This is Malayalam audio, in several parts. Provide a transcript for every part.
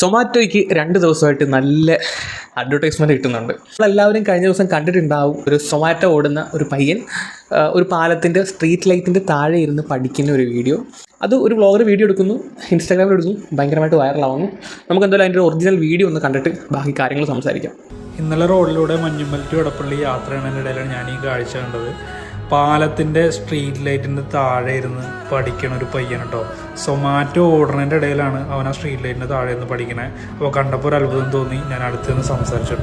സൊമാറ്റോയ്ക്ക് രണ്ട് ദിവസമായിട്ട് നല്ല അഡ്വർടൈസ്മെന്റ് കിട്ടുന്നുണ്ട്. നമ്മളെല്ലാവരും കഴിഞ്ഞ ദിവസം കണ്ടിട്ടുണ്ടാവും ഒരു സൊമാറ്റോ ഓടുന്ന ഒരു പയ്യൻ ഒരു പാലത്തിന്റെ സ്ട്രീറ്റ് ലൈറ്റിന്റെ താഴെ ഇരുന്ന് പഠിക്കുന്ന ഒരു വീഡിയോ അത് ഒരു വ്ളോഗർ വീഡിയോ എടുക്കുന്നു ഇൻസ്റ്റാഗ്രാമിൽ എടുക്കുന്നു ഭയങ്കരമായിട്ട് വൈറലാവുന്നു നമുക്ക് എന്തായാലും അതിന്റെ ഒറിജിനൽ വീഡിയോ ഒന്ന് കണ്ടിട്ട് ബാക്കി കാര്യങ്ങൾ സംസാരിക്കാം. ഇന്നലെ റോഡിലൂടെ മഞ്ഞുമൽ ടു എടപ്പള്ളി യാത്ര ചെയ്യുന്നതിനിടയിലാണ് ഞാൻ ഈ കാഴ്ച കണ്ടത്. പാലത്തിന്റെ സ്ട്രീറ്റ് ലൈറ്റിന്റെ താഴെ ഇരുന്ന് പഠിക്കണ ഒരു പയ്യൻ കേട്ടോ സൊമാറ്റോ ഓർഡറിന്റെ ഇടയിലാണ് അവൻ ആ സ്ട്രീറ്റ് ലൈറ്റിന്റെ താഴെ നിന്ന് പഠിക്കണേ. അപ്പോൾ കണ്ടപ്പോൾ ഒരു അത്ഭുതം തോന്നി. ഞാൻ അടുത്ത് നിന്ന് സംസാരിച്ചു.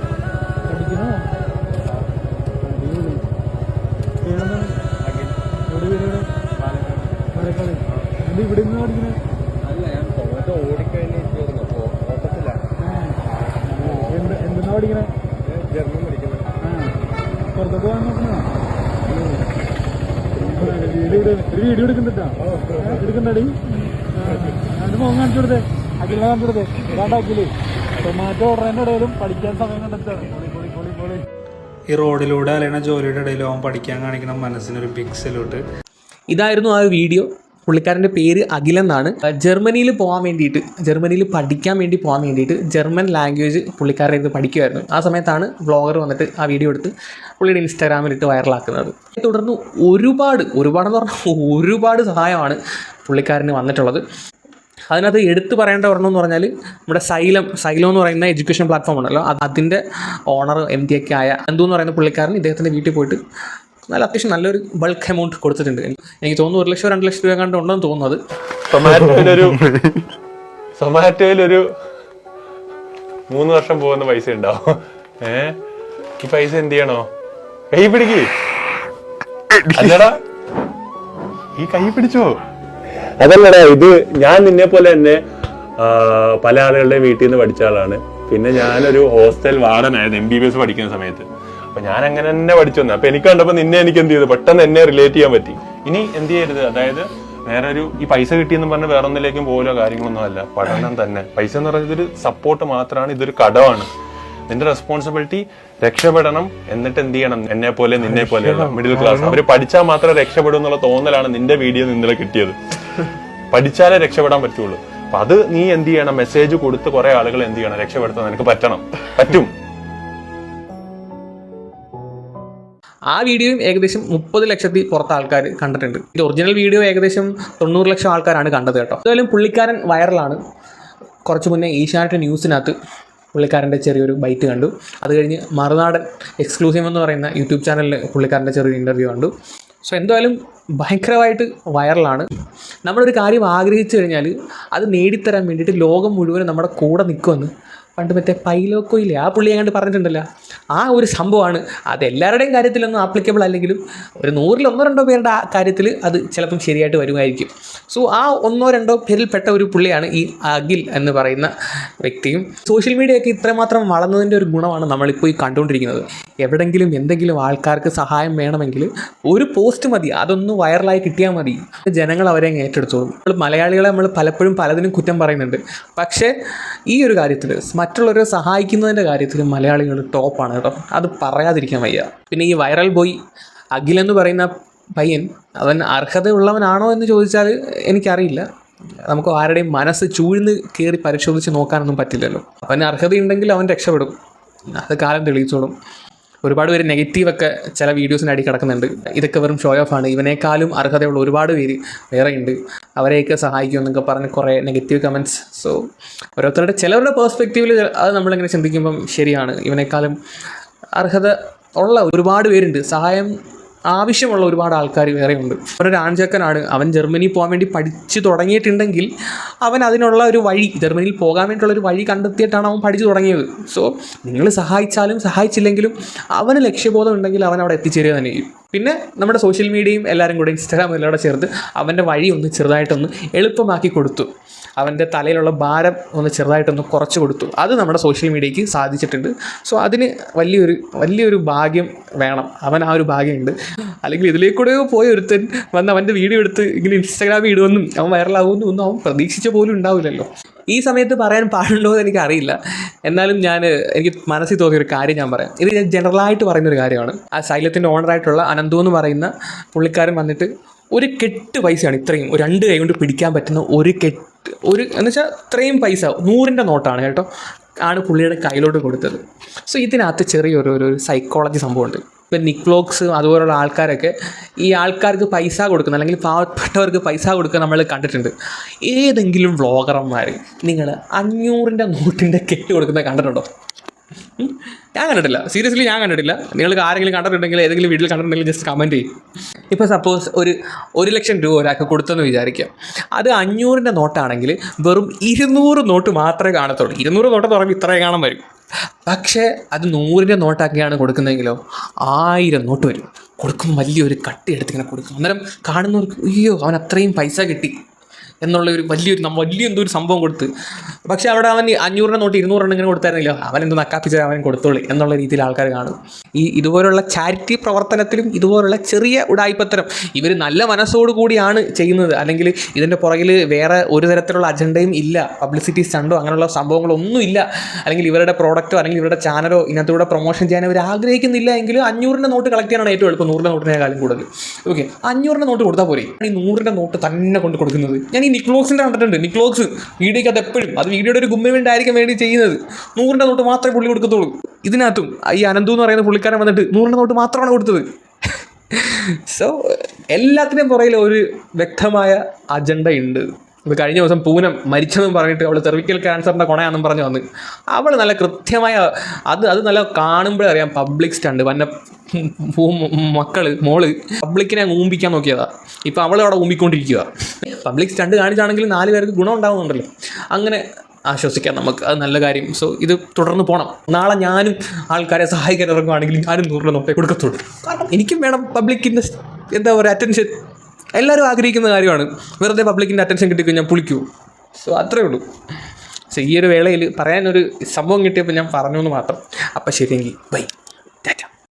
എന്തെന്നാ പഠിക്കണേ. പുറത്തൊക്കെ പോകാൻ നോക്കണോ വീഡിയോ എടുക്കുന്നുണ്ടാ എടുക്കണ്ടടി അതിന് മുഖം കാണിച്ചു കൊടുത്തേ. അഖിലിനെ കാണിച്ചു കൊടുത്തേ. ഇതാണ്ട് അഖിൽ ടൊമാറ്റോ ഓർഡറിന്റെ ഇടയിലും പഠിക്കാൻ സമയം കണ്ടെത്താണ് ഈ റോഡിലൂടെ അലയണ ജോലിയുടെ ഇടയിലും അവൻ പഠിക്കാൻ കാണിക്കണം മനസ്സിനൊരു ബിഗ് സല്യൂട്ട് ഇതായിരുന്നു ആ വീഡിയോ. പുള്ളിക്കാരന്റെ പേര് അഖിലെന്നാണ് ജർമ്മനിയിൽ പോകാൻ വേണ്ടിയിട്ട് ജർമ്മനിയിൽ പഠിക്കാൻ വേണ്ടി പോകാൻ വേണ്ടിയിട്ട് ജർമ്മൻ ലാംഗ്വേജ് പുള്ളിക്കാരുടെ ഇത് പഠിക്കുമായിരുന്നു ആ സമയത്താണ് വ്ളോഗർ വന്നിട്ട് ആ വീഡിയോ എടുത്ത് പുള്ളിയുടെ ഇൻസ്റ്റാഗ്രാമിലിട്ട് വൈറലാക്കുന്നത്. തുടർന്ന് ഒരുപാട് ഒരുപാടെന്ന് പറഞ്ഞാൽ ഒരുപാട് സഹായമാണ് പുള്ളിക്കാരന് വന്നിട്ടുള്ളത്. അതിനകത്ത് എടുത്തു പറയേണ്ട ഒരെണ്ണം എന്ന് പറഞ്ഞാൽ നമ്മുടെ സൈലം സൈലം എന്ന് പറയുന്ന എഡ്യൂക്കേഷൻ പ്ലാറ്റ്ഫോം ഉണ്ടല്ലോ അത് അതിന്റെ ഓണർ എം ടി ഒക്കെ ആയ അന്തു എന്ന് പറയുന്ന പുള്ളിക്കാരൻ ഇദ്ദേഹത്തിന്റെ വീട്ടിൽ പോയിട്ട് നല്ല അത്യാവശ്യം നല്ലൊരു ബൾക്ക് എമൗണ്ട് കൊടുത്തിട്ടുണ്ട്. എനിക്ക് തോന്നുന്നു ഒരു ലക്ഷം രണ്ട് ലക്ഷം രൂപ കണ്ട് ഉണ്ടെന്ന് തോന്നുന്നത് സൊമാറ്റോയിലൊരു സൊമാറ്റോയിലൊരു മൂന്ന് വർഷം പോകുന്ന പൈസ ഉണ്ടാവും. ഏ? ഈ പൈസ എന്ത് ചെയ്യണോ? കൈ പിടിക്ക്. അല്ലടാ. ഈ കൈ പിടിച്ചോ? അതല്ലടാ ഇത് ഞാൻ നിന്നെ പോലെ തന്നെ പല ആളുകളുടെയും വീട്ടിൽ നിന്ന് പഠിച്ച ആളാണ്. പിന്നെ ഞാനൊരു ഹോസ്റ്റൽ വാർഡനായിരുന്നു എം ബി ബി എസ് പഠിക്കുന്ന സമയത്ത്. അപ്പൊ ഞാൻ അങ്ങനെ തന്നെ പഠിച്ചു വന്നു. അപ്പൊ എനിക്ക് കണ്ടപ്പോ നിന്നെ എനിക്ക് എന്ത് ചെയ്തു? പെട്ടെന്ന് എന്നെ റിലേറ്റ് ചെയ്യാൻ പറ്റി. ഇനി എന്ത് ചെയ്യരുത്? അതായത് വേറെ ഒരു ഈ പൈസ കിട്ടിയെന്ന് പറഞ്ഞ് വേറെ ഒന്നിലേക്കും പോലോ കാര്യങ്ങളൊന്നും അല്ല. പഠനം തന്നെ. പൈസ എന്ന് പറയുന്നത് ഇതൊരു സപ്പോർട്ട് മാത്രമാണ്. ഇതൊരു കടമാണ്. നിന്റെ റെസ്പോൺസിബിലിറ്റി രക്ഷപ്പെടണം എന്നിട്ട് എന്ത് ചെയ്യണം? എന്നെ പോലെ നിന്നെ പോലെ മിഡിൽ ക്ലാസ് അവർ പഠിച്ചാൽ മാത്രമേ രക്ഷപ്പെടൂ എന്നുള്ള തോന്നലാണ് നിന്റെ വീഡിയോ നിന്നലെ കിട്ടിയത്. പഠിച്ചാലേ രക്ഷപ്പെടാൻ പറ്റുള്ളൂ. അപ്പൊ അത് നീ എന്ത് ചെയ്യണം? മെസ്സേജ് കൊടുത്ത് കുറെ ആളുകൾ എന്ത് ചെയ്യണം? രക്ഷപ്പെടുത്താൻ നിനക്ക് പറ്റണം. പറ്റും. ആ വീഡിയോയും ഏകദേശം മുപ്പത് ലക്ഷത്തി പുറത്ത് ആൾക്കാർ കണ്ടിട്ടുണ്ട്. ഇത് ഒറിജിനൽ വീഡിയോ ഏകദേശം തൊണ്ണൂറ് ലക്ഷം ആൾക്കാരാണ് കണ്ടത് കേട്ടോ. എന്തായാലും പുള്ളിക്കാരൻ വൈറലാണ് കുറച്ച് മുന്നേ ഏഷ്യാനെറ്റ് ന്യൂസിനകത്ത് പുള്ളിക്കാരന്റെ ചെറിയൊരു ബൈറ്റ് കണ്ടു. അത് കഴിഞ്ഞ് മറുനാടൻ എക്സ്ക്ലൂസീവ് എന്ന് പറയുന്ന യൂട്യൂബ് ചാനലിൽ പുള്ളിക്കാരന്റെ ചെറിയൊരു ഇന്റർവ്യൂ കണ്ടു. സോ എന്തായാലും ഭയങ്കരമായിട്ട് വൈറലാണ് നമ്മളൊരു കാര്യം ആഗ്രഹിച്ചു കഴിഞ്ഞാൽ അത് നേടിത്തരാൻ വേണ്ടിയിട്ട് ലോകം മുഴുവൻ നമ്മുടെ കൂടെ നിൽക്കുമെന്ന് പണ്ട് മറ്റേ പൈലോക്കോയില്ലേ? ആ പുള്ളി എങ്ങാണ്ട് പറഞ്ഞിട്ടുണ്ടല്ലോ. ആ ഒരു സംഭവമാണ്. അത് എല്ലാവരുടെയും കാര്യത്തിലൊന്നും ആപ്ലിക്കബിൾ അല്ലെങ്കിലും ഒരു നൂറിൽ ഒന്നോ രണ്ടോ പേരുടെ ആ കാര്യത്തിൽ അത് ചിലപ്പം ശരിയായിട്ട് വരുമായിരിക്കും. സോ ആ ഒന്നോ രണ്ടോ പേരിൽപ്പെട്ട ഒരു പുള്ളിയാണ് ഈ അഖിൽ എന്ന് പറയുന്ന വ്യക്തിയും. സോഷ്യൽ മീഡിയയൊക്കെ ഇത്രമാത്രം വളർന്നതിന്റെ ഒരു ഗുണമാണ് നമ്മളിപ്പോൾ ഈ കണ്ടുകൊണ്ടിരിക്കുന്നത്. എവിടെങ്കിലും എന്തെങ്കിലും ആൾക്കാർക്ക് സഹായം വേണമെങ്കിൽ ഒരു പോസ്റ്റ് മതി. അതൊന്ന് വൈറലായി കിട്ടിയാൽ മതി. ജനങ്ങൾ അവരെ ഏറ്റെടുത്തോളും. നമ്മൾ മലയാളികളെ നമ്മൾ പലപ്പോഴും പലതിനും കുറ്റം പറയുന്നുണ്ട്. പക്ഷേ ഈ ഒരു കാര്യത്തിൽ മറ്റുള്ളവരെ സഹായിക്കുന്നതിന്റെ കാര്യത്തിൽ മലയാളികൾ ടോപ്പാണ് കേട്ടോ. അത് പറയാതിരിക്കാൻ വയ്യ. പിന്നെ ഈ വൈറൽ ബോയ് അഖിൽ എന്ന് പറയുന്ന പയ്യൻ അവൻ അർഹതയുള്ളവനാണോ എന്ന് ചോദിച്ചാൽ എനിക്കറിയില്ല. നമുക്ക് ആരുടെയും മനസ്സ് ചൂഴ്ന്ന് കയറി പരിശോധിച്ച് നോക്കാനൊന്നും പറ്റില്ലല്ലോ. അവന് അർഹതയുണ്ടെങ്കിൽ അവൻ രക്ഷപ്പെടും. അത് കാലം തെളിയിച്ചോളും. ഒരുപാട് പേര് നെഗറ്റീവൊക്കെ ചില വീഡിയോസിന് അടി കിടക്കുന്നുണ്ട്. ഇതൊക്കെ വെറും ഷോ ഓഫ് ആണ്. ഇവനേക്കാളും അർഹതയുള്ള ഒരുപാട് പേര് വേറെ ഉണ്ട്. അവരെയൊക്കെ സഹായിക്കും എന്നൊക്കെ പറഞ്ഞ് കുറേ നെഗറ്റീവ് കമന്റ്സ് സോ ഓരോരുത്തരുടെ ചിലവരുടെ പേഴ്സ്പെക്റ്റീവിൽ അത് നമ്മളിങ്ങനെ ചിന്തിക്കുമ്പം ശരിയാണ്. ഇവനേക്കാളും അർഹത ഉള്ള ഒരുപാട് പേരുണ്ട്. സഹായം ആവശ്യമുള്ള ഒരുപാട് ആൾക്കാർ വേറെയുണ്ട് അവരൊരു ആൺചക്കനാണ് അവൻ ജർമ്മനി പോകാൻ വേണ്ടി പഠിച്ചു തുടങ്ങിയിട്ടുണ്ടെങ്കിൽ അവൻ അതിനുള്ള ഒരു വഴി ജർമ്മനിയിൽ പോകാൻ വേണ്ടിയിട്ടുള്ള ഒരു വഴി കണ്ടെത്തിയിട്ടാണ് അവൻ പഠിച്ചു തുടങ്ങിയത്. സോ നിങ്ങൾ സഹായിച്ചാലും സഹായിച്ചില്ലെങ്കിലും അവന് ലക്ഷ്യബോധം ഉണ്ടെങ്കിൽ അവൻ അവിടെ എത്തിച്ചേരുക തന്നെ ചെയ്യും. പിന്നെ നമ്മുടെ സോഷ്യൽ മീഡിയയും എല്ലാവരും കൂടെ ഇൻസ്റ്റാഗ്രാം എല്ലാം കൂടെ ചേർത്ത് അവന്റെ വഴി ഒന്ന് ചെറുതായിട്ടൊന്ന് എളുപ്പമാക്കി കൊടുത്തു. അവന്റെ തലയിലുള്ള ഭാരം ഒന്ന് ചെറുതായിട്ടൊന്ന് കുറച്ച് കൊടുത്തു. അത് നമ്മുടെ സോഷ്യൽ മീഡിയയ്ക്ക് സാധിച്ചിട്ടുണ്ട്. സോ അതിന് വലിയൊരു വലിയൊരു ഭാഗ്യം വേണം. അവൻ ആ ഒരു ഭാഗ്യമുണ്ട്. അല്ലെങ്കിൽ ഇതിലേക്കൂടെയോ പോയി ഒരുത്തൻ വന്ന് അവന്റെ വീഡിയോ എടുത്ത് ഇങ്ങനെ ഇൻസ്റ്റാഗ്രാമിൽ ഇടുമെന്നും അവൻ വൈറലാകുമെന്നും ഒന്നും അവൻ പ്രതീക്ഷിച്ച പോലും ഉണ്ടാവില്ലല്ലോ. ഈ സമയത്ത് പറയാൻ പാടുണ്ടോ എന്ന് എനിക്കറിയില്ല. എന്നാലും ഞാൻ എനിക്ക് മനസ്സിൽ തോന്നിയ ഒരു കാര്യം ഞാൻ പറയാം. ഇത് ഞാൻ ജനറലായിട്ട് പറയുന്ന ഒരു കാര്യമാണ്. ആ സൈലത്തിന്റെ ഓണറായിട്ടുള്ള അനന്തു എന്ന് പറയുന്ന പുള്ളിക്കാരൻ വന്നിട്ട് ഒരു കെട്ട് പൈസയാണ് ഇത്രയും. രണ്ട് കൈ കൊണ്ട് പിടിക്കാൻ പറ്റുന്ന ഒരു കെട്ട് ഒരു എന്ന് വെച്ചാൽ ഇത്രയും പൈസ നൂറിന്റെ നോട്ടാണ് കേട്ടോ ആണ് പുള്ളിയുടെ കയ്യിലോട്ട് കൊടുത്തത്. സോ ഇതിനകത്ത് ചെറിയൊരു ഒരു സൈക്കോളജി സംഭവമുണ്ട്. ഇപ്പം നിക്ലോക്സ് അതുപോലുള്ള ആൾക്കാരൊക്കെ ഈ ആൾക്കാർക്ക് പൈസ കൊടുക്കുന്ന അല്ലെങ്കിൽ പാവപ്പെട്ടവർക്ക് പൈസ കൊടുക്കുക നമ്മൾ കണ്ടിട്ടുണ്ട്. ഏതെങ്കിലും വ്ളോഗർമാർ നിങ്ങൾ അഞ്ഞൂറിന്റെ നോട്ടിന്റെ കെട്ട് കൊടുക്കുന്നത് കണ്ടിട്ടുണ്ടോ. ഞാൻ കണ്ടിട്ടില്ല. സീരിയസ്ലി ഞാൻ കണ്ടിട്ടില്ല. നിങ്ങൾക്ക് ആരെങ്കിലും കണ്ടിട്ടുണ്ടെങ്കിൽ ഏതെങ്കിലും വീട്ടിൽ കണ്ടിട്ടുണ്ടെങ്കിൽ ജസ്റ്റ് കമന്റ് ചെയ്യും. ഇപ്പോൾ സപ്പോസ് ഒരു ഒരു ലക്ഷം രൂപ ഒരാൾക്ക് കൊടുത്തെന്ന് വിചാരിക്കാം. അത് അഞ്ഞൂറിന്റെ നോട്ടാണെങ്കിൽ വെറും ഇരുന്നൂറ് നോട്ട് മാത്രമേ കാണത്തുള്ളൂ. ഇരുന്നൂറ് നോട്ട് പറയുമ്പോൾ ഇത്രയും കാണാൻ വരും. പക്ഷേ അത് നൂറിന്റെ നോട്ടാക്കിയാണ് കൊടുക്കുന്നതെങ്കിലോ ആയിരം നോട്ട് വരും. കൊടുക്കുമ്പോൾ വലിയൊരു കട്ടി എടുത്തിങ്ങനെ കൊടുക്കും. അന്നേരം കാണുന്നവർക്ക് അയ്യോ അവൻ അത്രയും പൈസ കിട്ടി. എന്നുള്ള ഒരു വലിയൊരു വലിയ എന്തോ ഒരു സംഭവം കൊടുത്ത്. പക്ഷേ അവിടെ അവൻ അഞ്ഞൂറിന്റെ നോട്ട് ഇരുന്നൂറെണ്ണം ഇങ്ങനെ കൊടുത്തായിരുന്നില്ല. അവൻ എന്തോ നക്കാപ്പിച്ച അവൻ കൊടുത്തോളി എന്നുള്ള രീതിയിൽ ആൾക്കാർ കാണും. ഈ ഇതുപോലുള്ള ചാരിറ്റി പ്രവർത്തനത്തിലും ഇതുപോലുള്ള ചെറിയ ഉടായ്പത്തരം ഇവർ നല്ല മനസ്സോടു കൂടിയാണ് ചെയ്യുന്നത്. അല്ലെങ്കിൽ ഇതിന്റെ പുറകിൽ വേറെ ഒരു തരത്തിലുള്ള അജണ്ടയും ഇല്ല. പബ്ലിസിറ്റി സ്റ്റണ്ടോ അങ്ങനെയുള്ള സംഭവങ്ങളൊന്നും ഇല്ല. അല്ലെങ്കിൽ ഇവരുടെ പ്രോഡക്റ്റോ അല്ലെങ്കിൽ ഇവരുടെ ചാനലോ ഇതിനകത്തൂടെ പ്രൊമോഷൻ ചെയ്യാൻ അവർ ആഗ്രഹിക്കുന്നില്ല എങ്കിൽ അഞ്ഞൂറിന്റെ നോട്ട് കളക്ട് ചെയ്യാനാണ് ഏറ്റവും എളുപ്പം. നൂറിന്റെ നോട്ടിനേക്കാളും കൂടുതൽ ഓക്കെ അഞ്ഞൂറിന്റെ നോട്ട് കൊടുത്താൽ പോരെ. ഈ നൂറിന്റെ നോട്ട് തന്നെ കൊണ്ട് കൊടുക്കുന്നത്. ഞാൻ ഈ നിക്ലോക്സിന്റെ കണ്ടിട്ടുണ്ട് നിക്ലോക്സ് വീഡിയോയ്ക്ക് അത് എപ്പോഴും അത് വീഡിയോയുടെ ഒരു ഗുമ്മ ഉണ്ടായിരിക്കും വേണ്ടി ചെയ്യുന്നത്. നൂറിന്റെ നോട്ട് മാത്രമേ പുള്ളി കൊടുക്കത്തുള്ളൂ. ഇതിനകത്തും ഈ അനന്തു എന്ന് പറയുന്ന പുള്ളിക്കാരൻ വന്നിട്ട് നൂറിന്റെ നോട്ട് മാത്രമാണ് കൊടുത്തത്. സോ എല്ലാത്തിനും പുറകിൽ ഒരു വ്യക്തമായ അജണ്ട ഉണ്ട്. ഇത് കഴിഞ്ഞ ദിവസം പൂനം മരിച്ചെന്നും പറഞ്ഞിട്ട് അവൾ സെർവിക്കൽ ക്യാൻസറിന്റെ കൊണയാണെന്നും പറഞ്ഞു വന്ന്. അവൾ നല്ല കൃത്യമായ അത് അത് നല്ല കാണുമ്പോഴേ അറിയാം പബ്ലിക് സ്റ്റണ്ട് വന്ന മക്കൾ മോൾ പബ്ലിക്കിനെ ഊമ്പിക്കാൻ നോക്കിയതാ. ഇപ്പം അവളവിടെ ഊമ്പിക്കൊണ്ടിരിക്കുക പബ്ലിക് സ്റ്റണ്ട് കാണിച്ചാണെങ്കിൽ നാല് പേർക്ക് ഗുണം ഉണ്ടാകുന്നുണ്ടല്ലോ അങ്ങനെ ആശ്വസിക്കാം നമുക്ക്. അത് നല്ല കാര്യം. സോ ഇത് തുടർന്ന് പോകണം നാളെ ഞാനും ആൾക്കാരെ സഹായിക്കാൻ ഇറങ്ങുവാണെങ്കിൽ ഞാനും നൂറിൽ നോട്ടേ കൊടുക്കത്തുള്ളൂ. കാരണം എനിക്കും വേണം പബ്ലിക്കിന്റെ എന്താ പറയുക അറ്റൻഷൻ എല്ലാവരും ആഗ്രഹിക്കുന്ന കാര്യമാണ്. വെറുതെ പബ്ലിക്കിന്റെ അറ്റൻഷൻ കിട്ടിക്കഴിഞ്ഞാൽ പുളിക്കൂ. സോ അത്രേ ഉള്ളൂ. സോ ഈ ഒരു വേളയിൽ പറയാനൊരു സംഭവം കിട്ടിയപ്പോൾ ഞാൻ പറഞ്ഞു എന്ന് മാത്രം. അപ്പം ശരിയെങ്കിൽ ബൈ